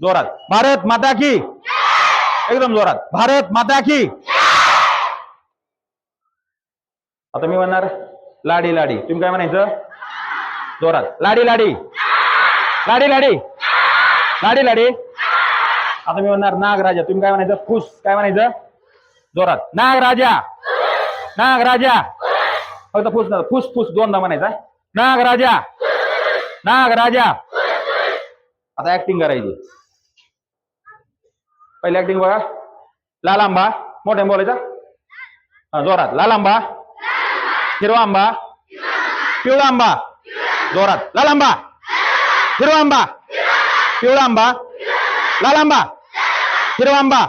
जोरात. भारत माता की? एकदम जोरात. भारत माता की? आता मी म्हणणार लाडी लाडी. तुम्ही काय म्हणायचं? जोरात. लाडी लाडी. लाडी लाडी. लाडी लाडी. आता मी म्हणणार नागराजा. तुम्ही काय म्हणायचं? फुस. काय म्हणायचं? जोरात. नागराजा. नागराजा. फक्त फुस ना फुस फुस. दोनदा म्हणायचा नागराजा. नागराजा. आता ऍक्टिंग करायची. पहिली ऍक्टिंग बघा लाल आंबा मोठ्या बोलायचा हा, जोरात लाल आंबा हिरवा आंबा पिवळा आंबा जोरात लाल आंबा हिरवा आंबा पिवळा आंबा लाल आंबा हिरवा आंबा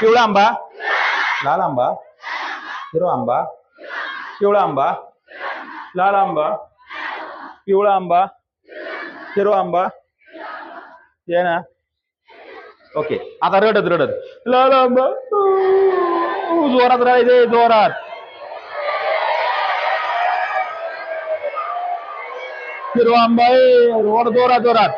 पिवळा आंबा लाल आंबा हिरवा आंबा पिवळा आंबा लाल आंबा पिवळा आंबा हिरवा आंबा ये ना ओके आता रडत रडत. जोरात राहायचे जोरात. जोरात जोरात.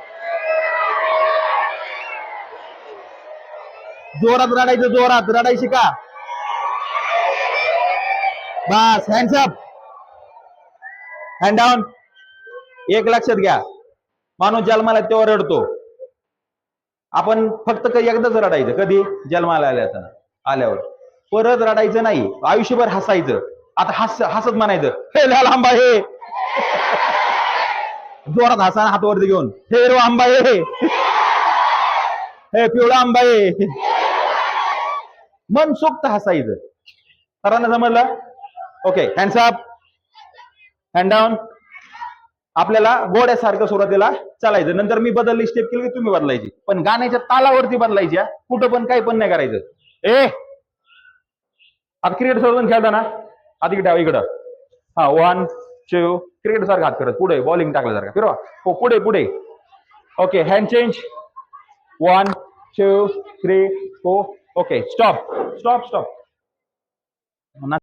जोरात रडायचं जोरात. रडायची का? बस हँडसअप हँड डाऊन एक लक्षात घ्या. माणूस जन्माला तेव्हा रडतो. आपण फक्त क- एकदाच रडायचं कधी? जन्माला आल्याचं आल्यावर. परत रडायचं नाही. आयुष्यभर हसायचं. आता हस हसत म्हणायचं हे लाल आंबा हे. जोरात हसा हातवरती हात वरती घेऊन हे रो आंबा हे. हे पिवळा आंबा हे. मन सोक्त हसायचं. सरांना जमलं okay hands up hand down आपल्याला घोड्यासारखं सुरुवातीला चालायचं. नंतर मी बदलली स्टेप केली की तुम्ही बदलायची. पण गाण्याच्या तालावरती बदलायची हा. कुठं पण काही पण नाही करायचं. ए! आता क्रिकेट सोडून खेळता ना आधी इकडे इकडं. हा वन टू क्रिकेट सारखा हात करत. पुढे बॉलिंग टाकल्यासारखा. फिरवा. हो पुढे पुढे. Okay hand change one two three four okay stop stop stop